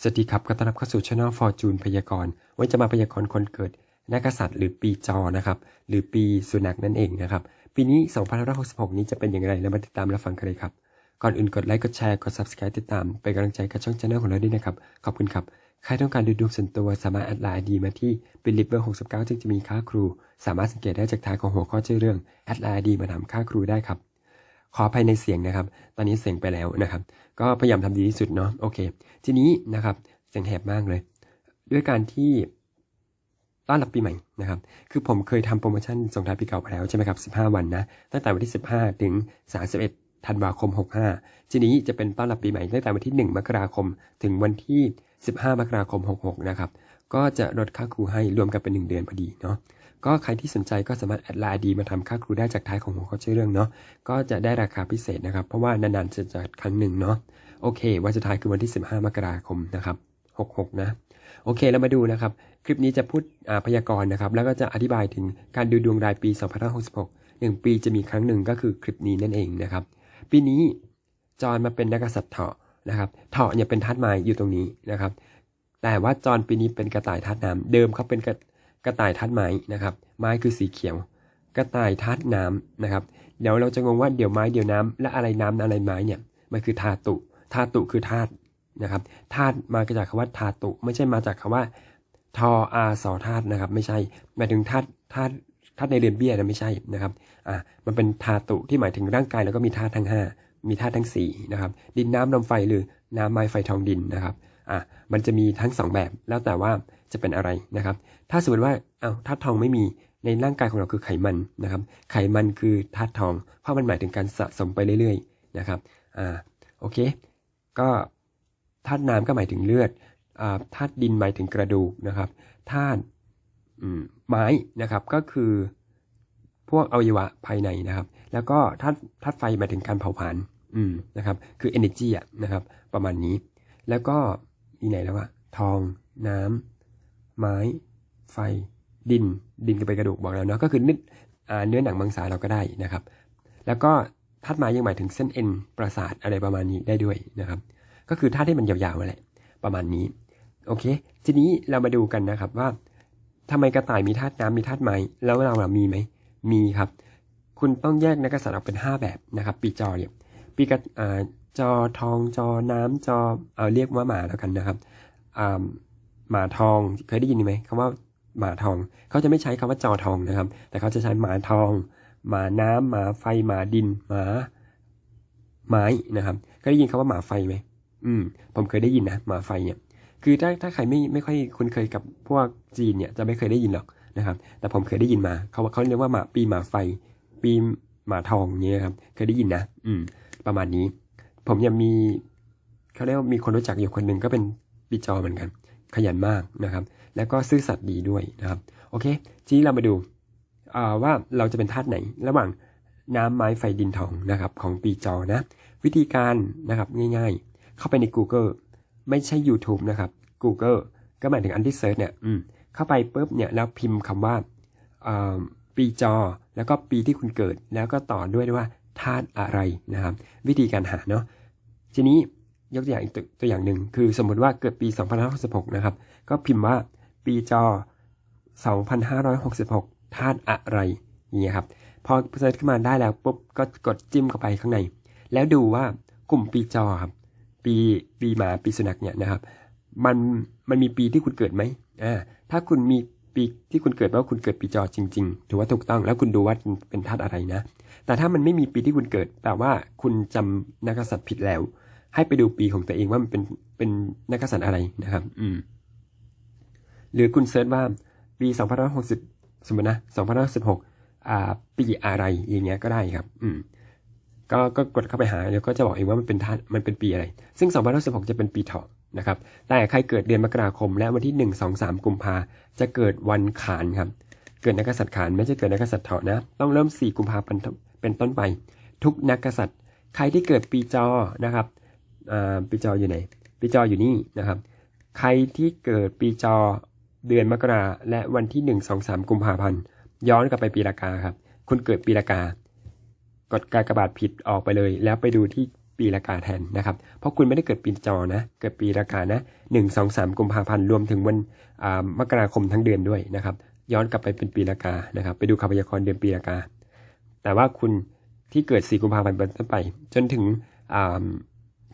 สวัสดีครับก็ต้อนรับเข้าสู่ช่องฟอร์จูนพยากรณ์วันจะมาพยากรณ์คนเกิดนักกษัตริย์หรือปีจอนะครับหรือปีสุนัขนั่นเองนะครับปีนี้ 2566 นี้จะเป็นอย่างไรเรามาติดตามรับฟังกันเลยครับ ก่อนอื่นกดไลค์กดแชร์กด subscribe ติดตามเป็นกำลังใจกับช่องช anel ของเราด้วยนะครับ ขอบคุณครับ ใครต้องการดูดวงส่วนตัวสามารถแอดไลน์ดีมาที่เป็นลิฟเวอร์69 จึงจะมีค่าครู สามารถสังเกตได้จากท้ายของหัวข้อชื่อเรื่องแอดไลน์ดีมาถามค่าครูได้ครับ ขออภัยในเสียงนะครับ ตอนนี้เสียงไปแล้วนะครับ ก็พยายามทำดีที่สุดเนาะโอเค ทีนี้นะครับเสียงแหบมากเลย ด้วยการที่ต้อนรับปีใหม่นะครับ คือผมเคยทำโปรโมชั่นส่งท้ายปีเก่าไปแล้วใช่ไหมครับ 15 วันนะ ตั้งแต่วันที่ 15 ถึง 31 ธันวาคม 65 ทีนี้จะเป็นต้อนรับปีใหม่ตั้งแต่วันที่ 1 มกราคม ถึงวันที่ 15 มกราคม 66 นะครับ ก็จะลดค่าครูให้รวมกันเป็น 1 เดือนพอดีเนาะ ก็ใครที่สนใจก็สามารถแอดไลน์ดีมาทำค่าครูได้จากท้ายของหัวข้อชื่อเรื่องเนาะก็จะได้ราคาพิเศษนะครับ เพราะว่านานๆจะจัดครั้งหนึ่งเนาะโอเค วันสุดท้ายคือวันที่ 15 มกราคมนะครับ66 นะ โอเคเรามาดูนะครับ คลิปนี้จะพูดอ่าพยากรณ์นะครับ แล้วก็จะอธิบายถึงการดูดวงรายปี2566หนึ่งปีจะมีครั้งหนึ่งก็คือคลิปนี้นั่นเองนะครับ ปีนี้จอนมาเป็นนักกษัตริย์เถาะนะครับเถาะเนี่ยเป็นธาตุไม้อยู่ตรงนี้นะครับ แต่ว่าจอนปีนี้เป็นกระต่ายธาตุน้ำเดิมเขาเป็นกระ กระต่ายธาตุไม้นะครับ ไม้คือสีเขียว กระต่ายธาตุน้ำนะครับ เดี๋ยวเราจะงงว่าเดี๋ยวไม้เดี๋ยวน้ำและอะไรน้ำอะไรไม้เนี่ยมันคือธาตุธาตุคือธาตุนะครับธาตุมาจากคำว่าธาตุไม่ใช่มาจากคำว่าทออาสอธาตุนะครับ ไม่ใช่หมายถึงธาตุธาตุธาตุในเรือนเบี้ยนะไม่ใช่นะครับอ่ามันเป็นธาตุที่หมายถึงร่างกายแล้วก็มีธาตุทั้งห้ามีธาตุทั้งสี่นะครับดินน้ำลมไฟหรือน้ำไม้ไฟทองดินนะครับอ่ามันจะมีทั้งสองแบบ แล้วแต่ว่า จะเป็นอะไรนะครับ ถ้าสมมติว่าเอาธาตุทองไม่มีในร่างกายของเราคือไขมันนะครับ ไขมันคือธาตุทอง เพราะมันหมายถึงการสะสมไปเรื่อยๆนะครับอ่าโอเค ก็ธาตุน้ำก็หมายถึงเลือดอ่าธาตุดินหมายถึงกระดูกนะครับธาตุอืมไม้นะครับก็คือพวกอวัยวะภายในนะครับ แล้วก็ธาตุธาตุไฟหมายถึงการเผาผลาญอืมนะครับคือ energy อะนะครับ ประมาณนี้ แล้วก็มีไหนแล้วอะทองน้ำ ไม้ ไฟ ดิน ดินก็เป็นกระดูกบอกแล้วเนาะก็คือนื้ออ่าเนื้อหนังมังสาเราก็ได้นะครับ แล้วก็ธาตุไม้ยังหมายถึงเส้นเอ็นประสาทอะไรประมาณนี้ได้ด้วยนะครับ ก็คือธาตุที่มันยาวๆนั่นแหละประมาณนี้ โอเค ทีนี้เรามาดูกันนะครับว่าทำไมกระต่ายมีธาตุน้ำมีธาตุไม้แล้วเราล่ะมีไหมมีครับ คุณต้องแยกนักกษัตริย์ออกเป็น 5 แบบนะครับ ปีจอเนี่ยปีกระจอทองจอน้ำจอเอาเรียกว่าหมาแล้วกันนะครับอ่า หมาทองเคยได้ยินไหมคำว่าหมาทอง เขาจะไม่ใช้คำว่าจอทองนะครับ แต่เขาจะใช้หมาทอง หมาน้ำหมาไฟหมาดินหมาไม้นะครับเคยได้ยินคำว่าหมาไฟไหมอืม ผมเคยได้ยินนะหมาไฟเนี่ย คือถ้าถ้าใครไม่ไม่ค่อยคุ้นเคยกับพวกจีนเนี่ยจะไม่เคยได้ยินหรอกนะครับ แต่ผมเคยได้ยินมาเขาเขาเรียกว่าหมาปีหมาไฟ ปีหมาทองเงี้ยครับ เคยได้ยินนะอืม ประมาณนี้ ผมยังมีเขาเรียกว่ามีคนรู้จักอยู่คนหนึ่งก็เป็นปีจอเหมือนกัน ขยันมากนะครับ แล้วก็ซื่อสัตย์ดีด้วยนะครับ โอเค ทีนี้เรามาดูาว่าเราจะเป็นธาตุไหน ระหว่างน้ำไม้ไฟดินทองนะครับของปีจอนะ วิธีการนะครับง่ายๆ เข้าไปใน Google ไม่ใช่ YouTube นะครับ Google ก็หมายถึงอันที่เซิร์ชเนี่ยเข้าไปปุ๊บเนี่ยแล้วพิมพ์คำว่าอ่าปีจอ แล้วก็ปีที่คุณเกิด แล้วก็ต่อด้วยว่าธาตุอะไรนะครับ วิธีการหาเนาะทีนี้ ยกตัวอย่างอีกตัวตัวอย่างหนึ่ง คือสมมติว่าเกิดปี 2566 นะครับ ก็พิมพ์ว่าปีจอ 2566ธาตุอะไรอย่างเงี้ยครับ พอเซิร์ชขึ้นมาได้แล้วปุ๊บก็กดจิ้มเข้าไปข้างใน แล้วดูว่ากลุ่มปีจอครับ ปีปีหมาปีสุนัขเนี่ยนะครับ มันมันมีปีที่คุณเกิดไหมอ่าถ้าคุณมีปีที่คุณเกิดว่าคุณเกิดปีจอจริง ๆ ถือว่าถูกต้องแล้วคุณดูว่าเป็นธาตุอะไรนะ แต่ถ้ามันไม่มีปีที่คุณเกิดแต่ว่าคุณจำนักกษัตริย์ผิดแล้ว ให้ไปดูปีของตัวเองว่ามันเป็นเป็นนักษัตริย์อะไรนะครับ อืม หรือคุณเซิร์ชว่าปี2560สมมตินะ2516อ่า ปีอะไรอย่างเงี้ยก็ได้ครับ อืม ก็ก็กดเข้าไปหาแล้วก็จะบอกเองว่ามันเป็นธาตุมันเป็นปีอะไร ซึ่ง2516จะเป็นปีเถาะนะครับ แต่ใครเกิดเดือนมกราคม และวันที่ 1 2 3 กุมภาจะเกิดวันขานครับ เกิดนักษัตริย์ขานไม่ใช่เกิดนักษัตริย์เถาะนะ ต้องเริ่ม 4 กุมภาพันธ์เป็นต้นไป ทุกนักษัตริย์ ใครที่เกิดปีจอนะครับ ปีจออยู่ไหน ปีจออยู่นี่นะครับ ใครที่เกิดปีจอเดือนมกราและวันที่ 1 2 3 กุมภาพันธ์ ย้อนกลับไปปีละกาครับ คุณเกิดปีละกากดการกระบาทผิดออกไปเลย แล้วไปดูที่ปีละกาแทนนะครับ เพราะคุณไม่ได้เกิดปีจอนะ เกิดปีละกานะหนึ่งสองสามกุมภาพันธ์รวมถึงวันมกราคมทั้งเดือนด้วยนะครับ ย้อนกลับไปเป็นปีละกานะครับ ไปดูคำพยากรณ์เดือนปีละกา แต่ว่าคุณที่เกิด4กุมภาพันธ์เป็นต้นไป จนถึง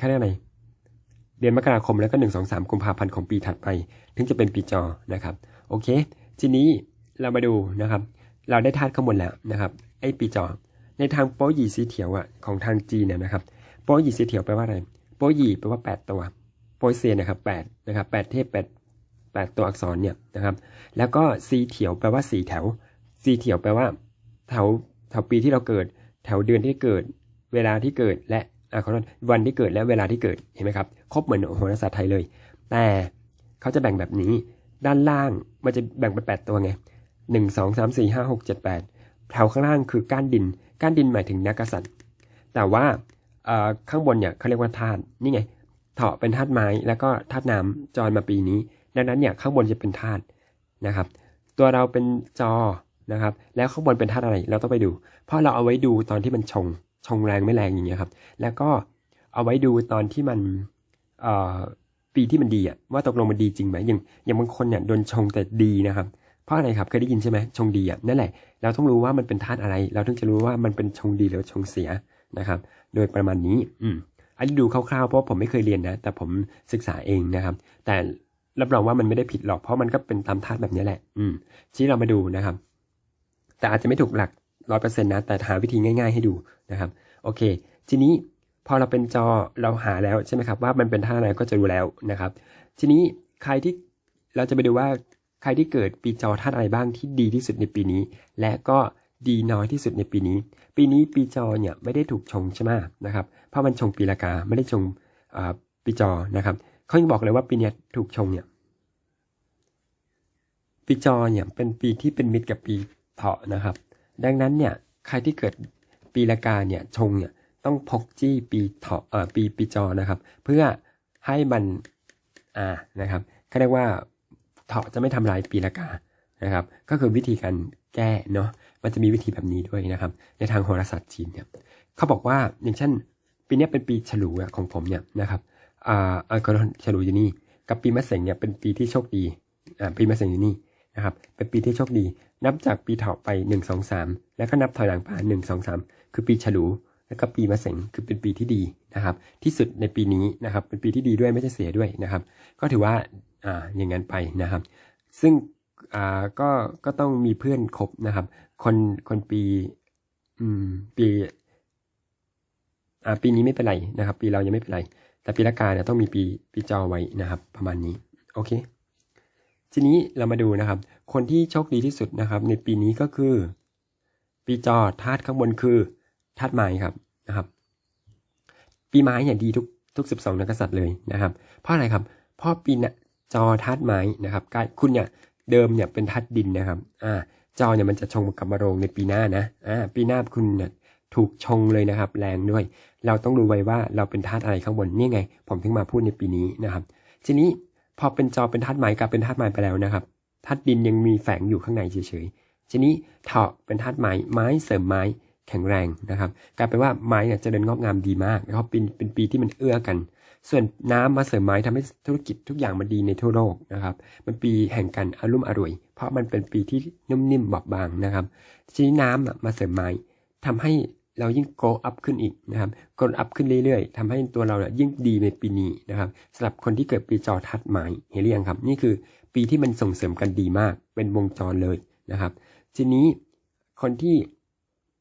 อ่าแค่ไหนอะไรเดือนมกราคมแล้วก็ 1 2 3กุมภาพันธ์ของปีถัดไป ถึงจะเป็นปีจอนะครับ โอเค ทีนี้เรามาดูนะครับ เราได้ธาตุข้างบนแล้วนะครับไอปีจอ ในทางโป๊หยีสีเถียวอะของทางจีนเนี่ยนะครับโป๊หยีสีเถียวแปลว่าอะไรโป๊หยีแปลว่า 8 ตัวโปเซียนะครับ8นะครับ8เทพ8 8 ตัวอักษรเนี่ยนะครับ แล้วก็สีเถียวแปลว่าสีแถวสีเถียวแปลว่าแถวแถวปีที่เราเกิด แถวเดือนที่เกิด เวลาที่เกิดและ อ่าขอโทษวันที่เกิดและเวลาที่เกิดเห็นไหมครับครบเหมือนโหราศาสตร์ไทยเลย แต่เขาจะแบ่งแบบนี้ ด้านล่างมันจะแบ่งเป็นแปดตัวไงหนึ่งสองสามสี่ห้าหกเจ็ดแปดแถวข้างล่างคือก้านดิน ก้านดินหมายถึงนักกษัตริย์แต่ว่าข้างบนเนี่ยเขาเรียกว่าธาตุนี่ไงเถาะเป็นธาตุไม้แล้วก็ธาตุน้ำจอยมาปีนี้ ดังนั้นเนี่ยข้างบนจะเป็นธาตุนะครับ ตัวเราเป็นจอนะครับ แล้วข้างบนเป็นธาตุอะไรเราต้องไปดู เพราะเราเอาไว้ดูตอนที่มันชง ชงแรงไม่แรงอย่างเงี้ยครับ แล้วก็เอาไว้ดูตอนที่มันเอ่อปีที่มันดีอะว่าตกลงมันดีจริงไหมอย่างอย่างบางคนเนี่ยโดนชงแต่ดีนะครับเพราะอะไรครับเคยได้ยินใช่ไหมชงดีอะนั่นแหละเราต้องรู้ว่ามันเป็นธาตุอะไร เราถึงจะรู้ว่ามันเป็นชงดีหรือชงเสียนะครับ โดยประมาณนี้ อืมอันนี้ดูคร่าวๆเพราะผมไม่เคยเรียนนะ แต่ผมศึกษาเองนะครับ แต่รับรองว่ามันไม่ได้ผิดหรอกเพราะมันก็เป็นตามธาตุแบบนี้แหละ อืมที่เรามาดูนะครับ แต่อาจจะไม่ถูกหลัก ร้อยเปอร์เซ็นต์นะ แต่หาวิธีง่ายๆให้ดูนะครับ โอเค ทีนี้พอเราเป็นจอเราหาแล้วใช่ไหมครับ ว่ามันเป็นท่าอะไรก็จะรู้แล้วนะครับ ทีนี้ใครที่เราจะไปดูว่าใครที่เกิดปีจอธาตุอะไรบ้างที่ดีที่สุดในปีนี้ และก็ดีน้อยที่สุดในปีนี้ ปีนี้ปีจอเนี่ยไม่ได้ถูกชงใช่ไหมนะครับ เพราะมันชงปีละกาไม่ได้ชงปีจอนะครับเขายังบอกเลยว่าปีนี้ถูกชงเนี่ยปีจอเนี่ยเป็นปีที่เป็นมิตรกับปีเถาะนะครับ ดังนั้นเนี่ยใครที่เกิดปีละกาเนี่ยชงเนี่ยต้องพกจี้ปีเถาะเอ่อปีปีจอนะครับ เพื่อให้มันอ่านะครับเขาเรียกว่าเถาะจะไม่ทำลายปีละกานะครับ ก็คือวิธีการแก้เนาะมันจะมีวิธีแบบนี้ด้วยนะครับ ในทางโหราศาสตร์จีนเนี่ยเขาบอกว่าอย่างเช่น ปีนี้เป็นปีฉลูของผมเนี่ยนะครับอ่าอ่าก็ฉลูอยู่นี่ กับปีมะเสงเนี่ยเป็นปีที่โชคดีอ่าปีมะเสงอยู่นี่นะครับเป็นปีที่โชคดี นับจากปีเถาะไป1 2 3แล้วก็นับถอยหลังไป1 2 3คือปีฉลู แล้วก็ปีมะเสงคือเป็นปีที่ดีนะครับ ที่สุดในปีนี้นะครับ เป็นปีที่ดีด้วยไม่ใช่เสียด้วยนะครับ ก็ถือว่าอ่าอย่างนั้นไปนะครับ ซึ่งอ่าก็ก็ต้องมีเพื่อนครบนะครับ คนคนปีอืมปีอ่าปีนี้ไม่เป็นไรนะครับ ปีเรายังไม่เป็นไร แต่ปีละกาเนี่ยต้องมีปีปีจอไว้นะครับ ประมาณนี้ โอเค ทีนี้เรามาดูนะครับ คนที่โชคดีที่สุดนะครับ ในปีนี้ก็คือ ปีจอธาตุข้างบนคือธาตุไม้ครับนะครับ ปีไม้เนี่ยดีทุกทุกสิบสองนักษัตริย์เลยนะครับ เพราะอะไรครับ เพราะปีนะจอธาตุไม้นะครับกคุณเนี่ยเดิมเนี่ยเป็นธาตุดินนะครับ อ่า จอเนี่ยมันจะชงกับมะโรงในปีหน้านะ อ่า ปีหน้าคุณเนี่ยถูกชงเลยนะครับ แรงด้วย เราต้องรู้ไว้ว่าเราเป็นธาตุอะไรข้างบนนี่ไง ผมถึงมาพูดในปีนี้นะครับ ทีนี้ พอเป็นจอเป็นธาตุไม้กลายเป็นธาตุไม้ไปแล้วนะครับธาตุดินยังมีแฝงอยู่ข้างในเฉยๆทีนี้เถาะเป็นธาตุไม้ไม้เสริมไม้แข็งแรงนะครับกลายเป็นว่าไม้เนี่ยจะเจริญงอกงามดีมากนะครับเป็นเป็นปีที่มันเอื้อกัน ส่วนน้ำมาเสริมไม้ทำให้ธุรกิจทุกอย่างมันดีในทั่วโลกนะครับมันปีแห่งการอารุ่มอร่วย เพราะมันเป็นปีที่นุ่มนิ่มบอบบางนะครับทีนี้น้ำมาเสริมไม้ทำให้ เรายิ่ง grow up ขึ้นอีกนะครับ grow up ขึ้นเรื่อยๆทำให้ตัวเราเนี่ยยิ่งดีในปีนี้นะครับสำหรับคนที่เกิดปีจอทัดไม้เห็นหรือยังครับ นี่คือปีที่มันส่งเสริมกันดีมาก เป็นวงจรเลยนะครับ ทีนี้คนที่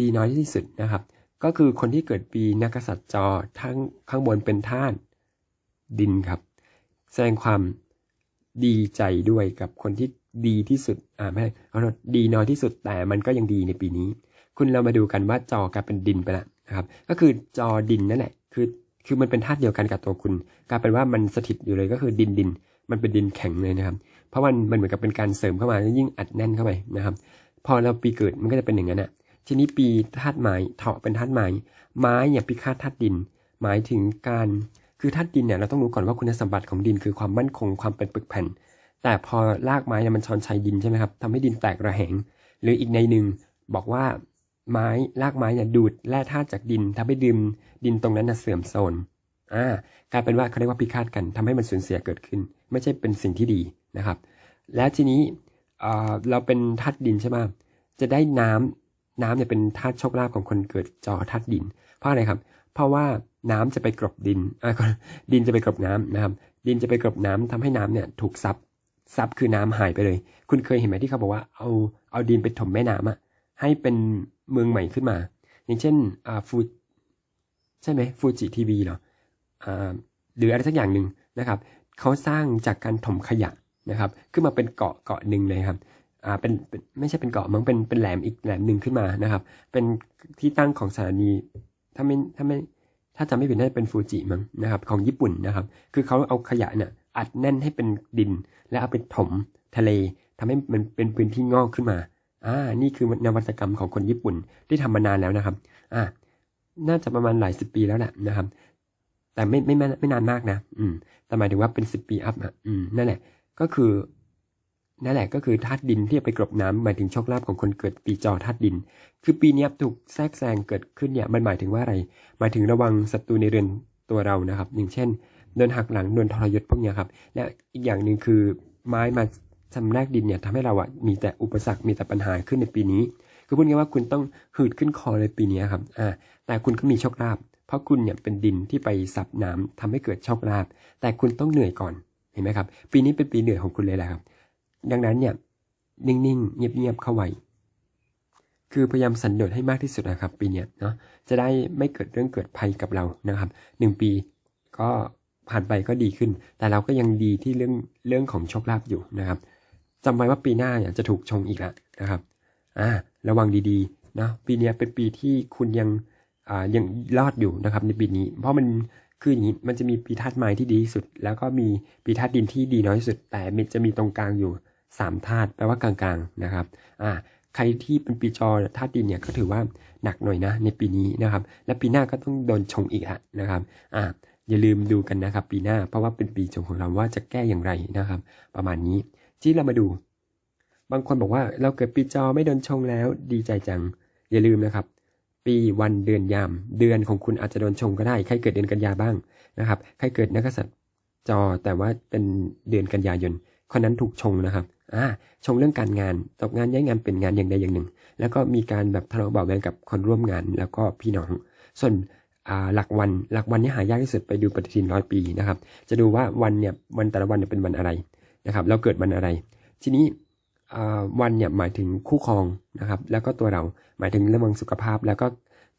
ดีน้อยที่สุดนะครับ ก็คือคนที่เกิดปีนักษัตริย์จอทั้งข้างบนเป็นธาตุดินครับ แสดงความดีใจด้วยกับคนที่ดีที่สุดอ่าไม่ใช่ดีน้อยที่สุดแต่มันก็ยังดีในปีนี้ คุณเรามาดูกันว่าจอกลายเป็นดินไปแล้วนะครับ ก็คือจอดินนั่นแหละ คือ คือมันเป็นธาตุเดียวกันกับตัวคุณ กลายเป็นว่ามันสถิตอยู่เลยก็คือดินดิน มันเป็นดินแข็งเลยนะครับ เพราะมันมันเหมือนกับเป็นการเสริมเข้ามายิ่งอัดแน่นเข้าไปนะครับ พอเราปีเกิดมันก็จะเป็นอย่างนั้นอะ ทีนี้ปีธาตุไม้เถาะเป็นธาตุไม้ ไม้เนี่ยพิฆาตธาตุดิน หมายถึงการ คือธาตุดินเนี่ยเราต้องรู้ก่อนว่าคุณสมบัติของดินคือความมั่นคงความเป็นปึกแผ่น แต่พอรากไม้เนี่ยมันชอนชัยดินใช่ไหมครับทำให้ดินแตกระแหง หรืออีกในหนึ่งบอกว่า ไม้รากไม้เนี่ยดูดแร่ธาตุจากดินทำให้ดินดินตรงนั้นนะเสื่อมโทรมอ่ากลายเป็นว่าเขาเรียกว่าพิฆาตกันทำให้มันสูญเสียเกิดขึ้น ไม่ใช่เป็นสิ่งที่ดีนะครับ และทีนี้เราเป็นธาตุดินใช่ไหมจะได้น้ำน้ำเนี่ยเป็นธาตุโชคลาภของคนเกิดจอธาตุดิน เพราะอะไรครับ เพราะว่าน้ำจะไปกรบดินดินจะไปกรบน้ำนะครับ ดินจะไปกรบน้ำทำให้น้ำเนี่ยถูกซับซับคือน้ำหายไปเลย คุณเคยเห็นไหมที่เขาบอกว่าเอาเอาดินไปถมแม่น้ำอะให้เป็น เมืองใหม่ขึ้นมา อย่างเช่นอ่าฟูใช่ไหมฟูจิทีวีเหรออ่าหรืออะไรสักอย่างหนึ่งนะครับเขาสร้างจากการถมขยะนะครับ ขึ้นมาเป็นเกาะเกาะหนึ่งเลยครับอ่าเป็นปนไม่ใช่เป็นเกาะมั้งเป็นเป็นแหลมอีกแหลมหนึ่งขึ้นมานะครับ เป็นที่ตั้งของสถานีถ้าไม่ถ้าไม่ถ้าจำไม่ผิดน่าจะเป็นฟูจิมั้งนะครับ ของญี่ปุ่นนะครับ คือเขาเอาขยะเนี่ยอัดแน่นให้เป็นดิน แล้วเอาไปถมทะเลทำให้มันเป็นพื้นที่งอกขึ้นมา อ่า นี่คือนวัตกรรมของคนญี่ปุ่นที่ทำมานานแล้วนะครับ อ่า น่าจะประมาณหลายสิบปีแล้วแหละนะครับ แต่ไม่ไม่ไม่ไม่นานมากนะ อืม แต่หมายถึงว่าเป็นสิบปีอัพอะ อืม นั่นแหละ ก็คือ นั่นแหละ ก็คือธาตุดินที่ไปกรบน้ำหมายถึงโชคลาภของคนเกิดปีจอธาตุดิน คือปีนี้ถูกแทรกแซงเกิดขึ้นเนี่ย มันหมายถึงว่าอะไร หมายถึงระวังศัตรูในเรือนตัวเรานะครับ อย่างเช่นโดนหักหลังโดนทรยศพวกเนี้ยครับ และอีกอย่างหนึ่งคือไม้มา ชำแรกดินเนี่ยทำให้เราอะมีแต่อุปสรรคมีแต่ปัญหาขึ้นในปีนี้ คือพูดง่ายๆว่าคุณต้องหืดขึ้นคอเลยปีนี้ครับอ่าแต่คุณก็มีโชคลาภเพราะคุณเนี่ยเป็นดินที่ไปซับน้ำทำให้เกิดโชคลาภแต่คุณต้องเหนื่อยก่อนเห็นไหมครับ ปีนี้เป็นปีเหนื่อยของคุณเลยแหละครับ ดังนั้นเนี่ยนิ่งๆเงียบๆเข้าไว้คือพยายามสันโดษให้มากที่สุดนะครับปีเนี้ยเนาะจะได้ไม่เกิดเรื่องเกิดภัยกับเรานะครับหนึ่งปีก็ผ่านไปก็ดีขึ้น แต่เราก็ยังดีที่เรื่องเรื่องของโชคลาภอยู่นะครับ จำไว้ว่าปีหน้าเนี่ยจะถูกชงอีกแล้วนะครับอ่าระวังดีๆนะปีเนี้ยเป็นปีที่คุณยังอ่ายังรอดอยู่นะครับ ในปีนี้ เพราะมันคืออย่างนี้มันจะมีปีธาตุไม้ที่ดีที่สุด แล้วก็มีปีธาตุดินที่ดีน้อยที่สุด แต่มันจะมีตรงกลางอยู่สามธาตุแปลว่ากลางๆนะครับอ่าใครที่เป็นปีจอธาตุดินเนี่ยก็ถือว่าหนักหน่อยนะในปีนี้นะครับ และปีหน้าก็ต้องโดนชงอีกอะนะครับอ่าอย่าลืมดูกันนะครับ ปีหน้าเพราะว่าเป็นปีชงของเราว่าจะแก้อย่างไรนะครับ ประมาณนี้ ที่เรามาดู บางคนบอกว่าเราเกิดปีจอไม่โดนชงแล้ว ดีใจจัง อย่าลืมนะครับ ปีวันเดือนยาม เดือนของคุณอาจจะโดนชงก็ได้ ใครเกิดเดือนกันยาบ้างนะครับ ใครเกิดนักษัตริย์จอแต่ว่าเป็นเดือนกันยายนคนนั้นถูกชงนะครับอ่าชงเรื่องการงานตกงานย้ายงานเป็นงานอย่างใดอย่างหนึ่ง แล้วก็มีการแบบทะเลาะเบาะแวงกับคนร่วมงานแล้วก็พี่น้อง ส่วนอ่าหลักวันหลักวันนี่หายากที่สุดไปดูปฏิทินร้อยปีนะครับ จะดูว่าวันเนี่ยวันแต่ละวันเนี่ยเป็นวันอะไร นะครับ เราเกิดวันอะไร ทีนี้วันเนี่ยหมายถึงคู่ครองนะครับ แล้วก็ตัวเราหมายถึงเรื่องสุขภาพ แล้วก็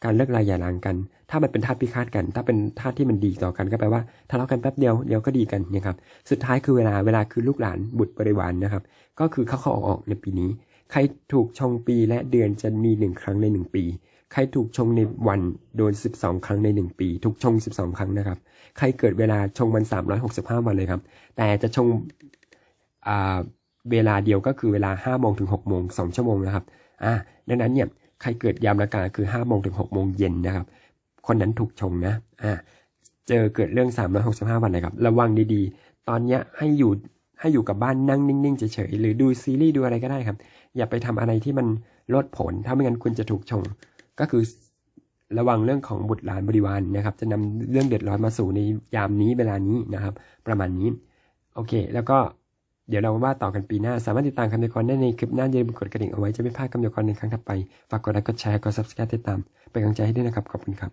การเลิกลาอย่าร้างกัน ถ้ามันเป็นธาตุพิฆาตกัน ถ้าเป็นธาตุที่มันดีต่อกันก็แปลว่าทะเลาะกันแป๊บเดียวเดียวก็ดีกันนะครับ สุดท้ายคือเวลาเวลาคือลูกหลานบุตรบริวารนนะครับ ก็คือเข้าเข้าออกออกในปีนี้ ใครถูกชงปีและเดือนจะมีหนึ่งครั้งในหนึ่งปี ใครถูกชงในวันโดน 12 ครั้งใน1ปี ถูกชง 12 ครั้งนะครับ ใครเกิดเวลาชงวัน 365 วันเลยครับ แต่จะชง เวลาเดียวก็คือเวลา5โมงถึง6โมง2ชั่วโมงนะครับอ่าดังนั้นเนี่ยใครเกิดยามราคาคือ5โมงถึง6โมงเย็นนะครับ คนนั้นถูกชงนะอ่าเจอเกิดเรื่อง 365 วันเลยครับ ระวังดีๆ ตอนเนี้ยให้อยู่ให้อยู่กับบ้านนั่งนิ่งๆเฉยๆหรือดูซีรีส์ดูอะไรก็ได้ครับ อย่าไปทำอะไรที่มันลดผล ถ้าไม่งั้นคุณจะถูกชง ก็คือระวังเรื่องของบุตรหลานบริวารนะครับ จะนำเรื่องเดือดร้อนมาสู่ในยามนี้เวลานี้นะครับ ประมาณนี้ โอเค แล้วก็ เดี๋ยวเราว่าต่อกันปีหน้า สามารถติดตามคำนิยวกันได้ในคลิปหน้าอย่าลืมกดกระดิ่งเอาไว้จะไม่พลาดคำนิยมในครั้งถัดไป ฝากกดไลค์กดแชร์กด subscribe ติดตาม เป็นกำลังใจให้ด้วยนะครับ ขอบคุณครับ